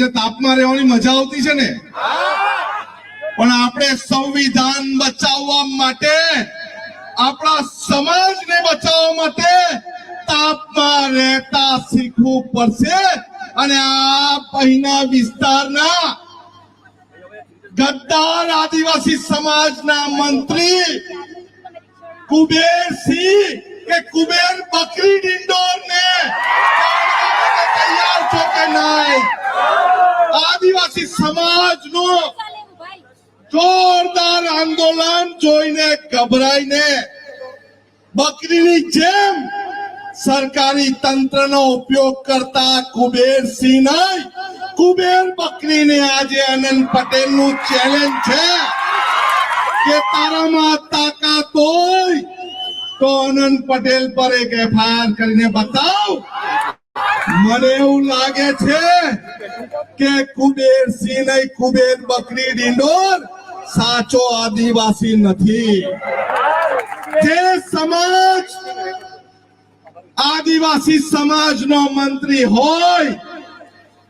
આજે તાપમાં રહેવાની મજા આવતી છે ને? પણ આપણે સંવિધાન બચાવવા માટે, આપણા સમાજને બચાવવા માટે તાપમાં રહેતા શીખવું પડશે. અને આ પહીના વિસ્તારના ગદ્દાર આદિવાસી સમાજના મંત્રી કુબેરસિંહ કે કુબેર બકરી ડિંડોર ને તૈયાર છો કે નહીં? આદિવાસી સમાજનો જોરદાર આંદોલન જોઈને ગભરાઈને બકરીની જેમ સરકારી તંત્રનો ઉપયોગ કરતા કુબેરસિંહ નહીં, કુબેર બકરીને આજે આનંદ પટેલનું ચેલેન્જ છે કે તારામાં તાકાત હોય તો અનંત પટેલ પર એક એફઆઈઆર કરીને બતાવ. મને એવું લાગે છે કે કુબેર સિંહ નહીં, કુબેર બકરી ડિંડોર સાચો આદિવાસી નથી. જે સમાજ આદિવાસી સમાજનો મંત્રી હોય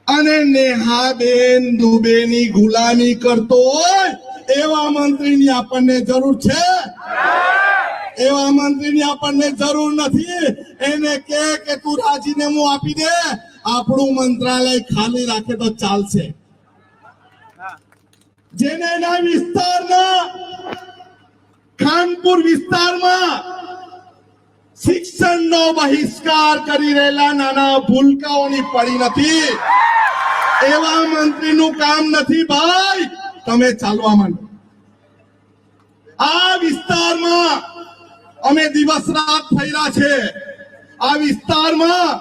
અને નેહાબેન દુબેની ગુલામી કરતો હોય, એવા મંત્રીની આપણને જરૂર છે? એવા મંત્રીની આપણને જરૂર નથી. એને કે કે તું રાજીનામું આપી દે. આપણું મંત્રાલય ખાલી રાખે તો ચાલશે. જેને એના વિસ્તારના ખાનપુર વિસ્તારમાં શિક્ષણનો બહિષ્કાર કરી રહેલા નાના ભૂલકાઓની પડી નથી. એવા મંત્રીનું કામ નથી ભાઈ. તમે ચાલવા માંડો. આ વિસ્તારમાં અમે દિવસ રાત ફર્યા છે. આ વિસ્તારમાં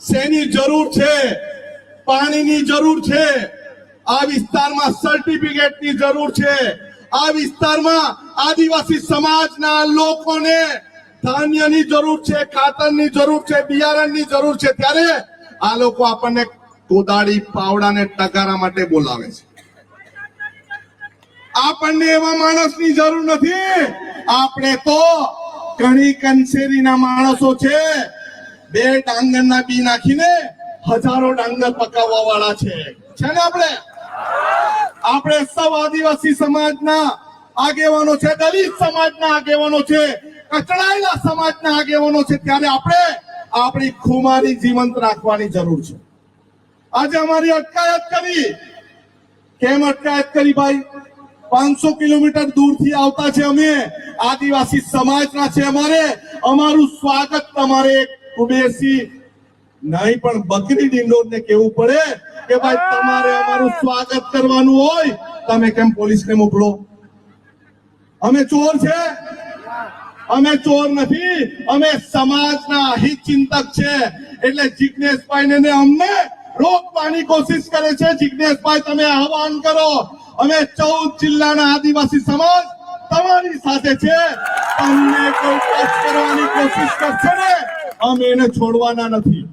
શેની જરૂર છે? પાણીની જરૂર છે. આ વિસ્તારમાં સર્ટિફિકેટની જરૂર છે. આ વિસ્તારમાં આદિવાસી સમાજના લોકોને ધાન્યની જરૂર છે, ખાતરની જરૂર છે, બિયારણની જરૂર છે. ત્યારે આ લોકો આપણને કોદાળી પાવડાને ટગારા માટે બોલાવે છે. આપણને એવા માણસની જરૂર નથી. આપણે તો ઘણી કંસેરીના માણસો છે. બે ડાંગરના બી નાખીને હજારો ડાંગર પકાવવા વાળા છે. છે ને આપણે? આપણે સૌ આદિવાસી સમાજના આગેવાનો છે, દલિત સમાજના આગેવાનો છે, કચડાયેલા સમાજના આગેવાનો છે. ત્યારે આપણે આપણી ખુમારી જીવંત રાખવાની જરૂર છે. આજે અમારી અટકાયત કરી. કેમ અટકાયત કરી ભાઈ? પાંચસો કિલોમીટર દૂરથી આવતા છે અમે. આદિવાસી સમાજના છે અમારે. અમારું સ્વાગત તમારે કુબેરસિંહ નહીં, પણ બકરી ડિંડોરને કેવું પડે કે ભાઈ, તમારે અમારું સ્વાગત કરવાનું હોય, તમે કેમ પોલીસને મોકલો? અમે ચોર છે. અમે ચોર નથી. અમે સમાજના હિત ચિંતક છે. એટલે જિજ્ઞેશભાઈ ને અમને રોકવાની કોશિશ કરે છે. જિજ્ઞેશભાઈ તમે આહવાન કરો. અમે ચૌદ જિલ્લાના આદિવાસી સમાજ તમારી સાથે છે. તમને કોઈ ટચ કરવાની કોશિશ કરશે ને, અમે એને છોડવાના નથી.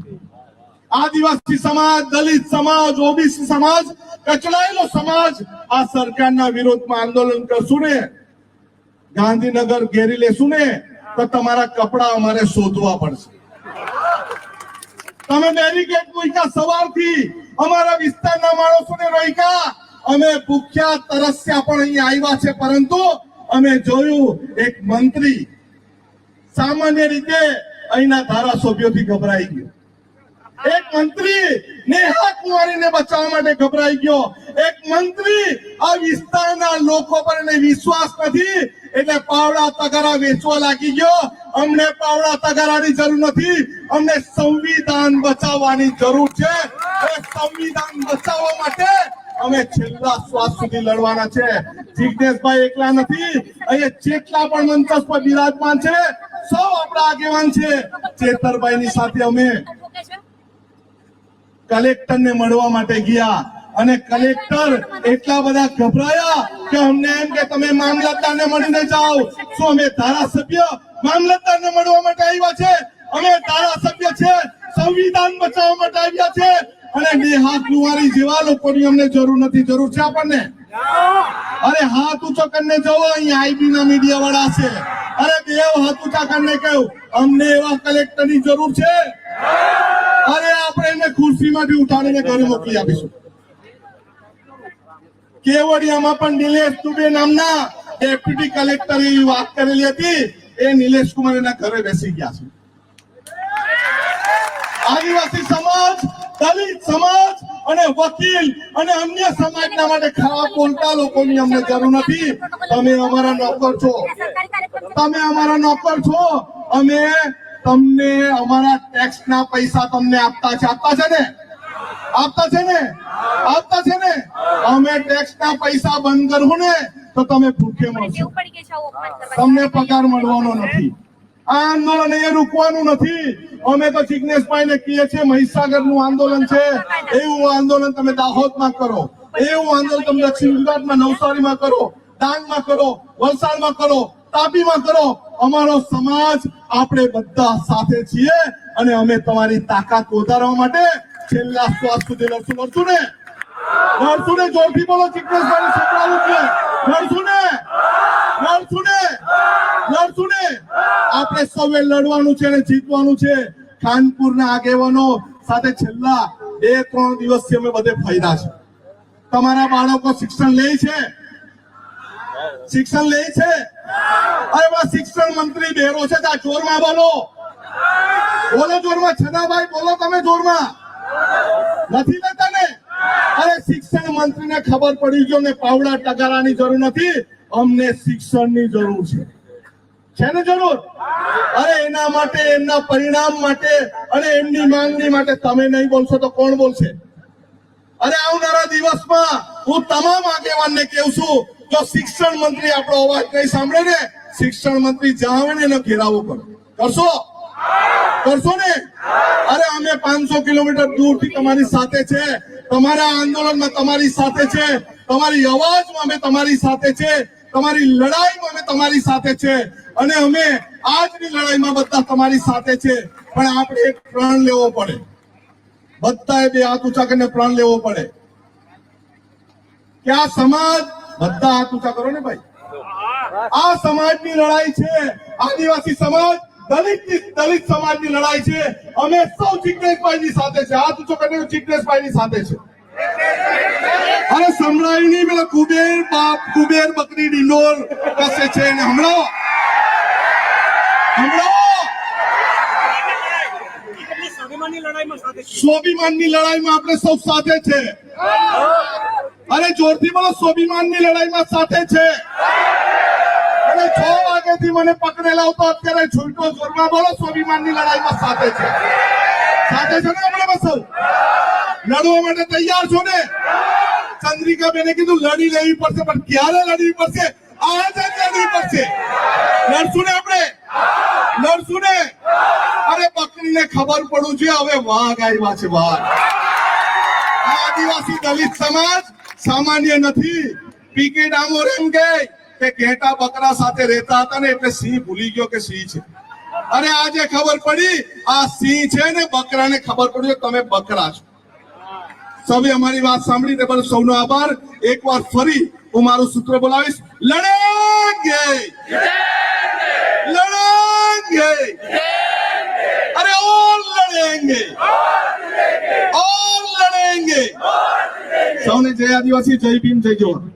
આદિવાસી સમાજ, દલિત સમાજ, ઓબીસી સમાજ, કચડાયેલો સમાજ આ સરકારના વિરોધમાં આંદોલન કરશું ને, ગાંધીનગર ઘેરી લેશું ને, તો તમારા કપડા અમારે શોધવા પડશે. તમે બેરીકેડ મૂક્યા સવારથી, અમારા વિસ્તારના માણસોને રોક્યા. અમે ભૂખ્યા, તરસ્યા પણ અહીંયા આવ્યા છે, પરંતુ અમે જોયું એક મંત્રી સામાન્ય રીતે અહીંના ધારાસભ્યોથી ગભરાઈ ગયો. એક મંત્રી નેહા કુંવરીને બચાવવા માટે ગભરાઈ ગયો. એક મંત્રી આ વિસ્તારના લોકો પર એને વિશ્વાસ નથી, એટલે પાવડા તગારા વેચવા લાગી ગયો. અમને પાવડા તગારાની જરૂર નથી, અમને સંવિધાન બચાવવાની જરૂર છે. સંવિધાન બચાવવા માટે અમે છેલ્લા શ્વાસ સુધી લડવાના છે. જિજ્ઞેશભાઈ એકલા નથી. અહીંયા જેટલા પણ મંચસ પર બિરાજમાન છે, સૌ આપણા આગેવાન છે. ચેતરભાઈની સાથે અમે કલેક્ટરને મળવા માટે ગયા અને કલેક્ટર એટલા બધા ગભરાયા કે અમને એમ કે તમે મામલતદારને મળીને જાઓ. શું અમે ધારાસભ્ય? મામલતદારને મળવા માટે આવ્યા છે? અમે ધારાસભ્ય છે. સંવિધાન બચાવવા માટે આવ્યા છે. અને નેહા કુંવારી જેવા લોકોની અમને જરૂર નથી, જરૂર છે આપણને? અરે હાથ ઊંચો કરીને જવો, અહીં આઈબી ના મીડિયા વાળા છે. અરે બે હાથ ઊંચા કરીને કહ્યું, અમને એવા કલેક્ટરની જરૂર છે? અરે આપણે એને ખુરશીમાંથી ઉઠાડીને ઘરે મોકલી આપીશું. કેવડિયામાં પણ નિલેશ દુબે નામના ડેપ્યુટી કલેક્ટર એવી વાત કરેલી હતી. એ નિલેશ કુમાર એના ઘરે બેસી ગયા છે. આદિવાસી સમાજ દલિત સમાજ અને વકીલ અને અન્ય સમાજના માટે ખરાબ બોલતા લોકોની અમને જરૂર નથી. તમે અમારા નોકર છો. તમે અમારા નોકર છો. અમે તમને અમારા ટેક્સ ના પૈસા તમને આપતા છે. આપતા છે ને? આપતા છે ને? આપતા છે ને? અમે ટેક્સ ના પૈસા બંધ કરવું ને તો તમે ભૂખે મળશો તમને પગાર મળવાનો નથી. આંદોલન એ રૂકવાનું નથી. અમે તો જિજ્ઞેશભાઈ ને કહીએ છીએ મહીસાગરનું આંદોલન છે. એવું આંદોલન તમે દાહોદમાં કરો. એવું આંદોલન તમે દક્ષિણ ગુજરાતમાં, નવસારીમાં કરો, ડાંગમાં કરો, વલસાડમાં કરો, તાપીમાં કરો. અમારો સમાજ આપણે બધા સાથે છીએ અને અમે તમારી તાકાત વધારવા માટે છેલ્લા શ્વાસ સુધી લડશું. લડશું ને? લડશું ને? જોરથી બોલો જિજ્ઞેશભાઈ લડશું ને? લડશું ને લડશું ને આપણે સૌએ લડવાનું છે અને જીતવાનું છે. ખાનપુરના આગેવાનો સાથે છેલ્લા બે ત્રણ દિવસથી અમે બધે ફાયદા છે. તમારા બાળકો શિક્ષણ લે છે? શિક્ષણ લે છે? અરે બા શિક્ષણ મંત્રી બેરો છે ત્યાં જોરમાં બોલો. બોલો જોરમાં છદાભાઈ બોલો તમે જોરમાં. નથી લેતા ને? અરે શિક્ષણ મંત્રીને ખબર પડી ગયો ને પાવડા ટગારાની જરૂર નથી. અમને શિક્ષણની જરૂર છે. છે ને જરૂર? અરે એના માટે, એમના પરિણામ માટે અને એમની માંગણી માટે તમે નહીં બોલશો તો કોણ બોલશે? અરે આવનારા દિવસમાં હું તમામ આગેવાનને કહું છું, જો શિક્ષણ મંત્રી આપણો અવાજ નહીં સાંભળે ને, શિક્ષણ મંત્રી ને એનો ઘેરાવો કરો. કરશો? કરશો ને? અરે અમે પાંચસો કિલોમીટર દૂરથી તમારી સાથે છે, તમારા આંદોલનમાં તમારી સાથે છે, તમારી અવાજમાં અમે તમારી સાથે છે તમારી લડાઈમાં અમે તમારી સાથે છે અને અમે આજની લડાઈમાં બધા તમારી સાથે છે. પણ આપણે એક પ્રણ લેવો પડે. બધાએ બે હાથ ઊંચા કરીને પ્રણ લેવો પડે. કે આ સમાજ, બધા હાથ ઊંચા કરો ને ભાઈ? આ સમાજની લડાઈ છે. આદિવાસી સમાજ દલિત દલિત સમાજની લડાઈ છે. અમે સૌ જિજ્ઞેશભાઈની સાથે છે. હાથ ઊંચો કરીને જિજ્ઞેશભાઈની સાથે છે. અરે સંભળાય નહીં પેલા કુબેર બાપ, કુબેર બકરી ડિંડોર કસે છે ને હમણાં? હમણાં? સ્વાભિમાનની લડાઈમાં સાથે છે. અને છ વાગ્યાથી મને પકડેલા હતો અત્યારે છૂટો જોરમાં બોલો, સ્વાભિમાનની લડાઈમાં સાથે છે. સાથે છે ને આપણે સૌ લડવા માટે તૈયાર છો ને? ચંદ્રિકા બેને કીધું, લડી લેવી પડશે, પણ ક્યારે લડવી પડશે? આજે લડવી પડશે. લડશું ને આપણે? લડશું ને? અરે, બકરીને ખબર પડવું છે હવે વાઘ આવ્યા છે, વાઘ. આદિવાસી દલિત સમાજ સામાન્ય નથી. પીકે ડામોર એમ કે કે ઘેટા બકરા સાથે રહેતા હતા ને, એટલે સિંહ ભૂલી ગયો કે સિંહ છે. અરે, આજે ખબર પડી, આ સિંહ છે ને, બકરાને ખબર પડી, તમે બકરા છો. સૌએ અમારી વાત સાંભળી તે બદલ સૌનો આભાર. એક વાર ફરી હું મારું સૂત્ર બોલાવીશ. લડેંગે! લડેંગે! અરે ઓલ લડેંગે! ઓલ લડેંગે! સૌને જય આદિવાસી, જય ભીમ, જય જવાન.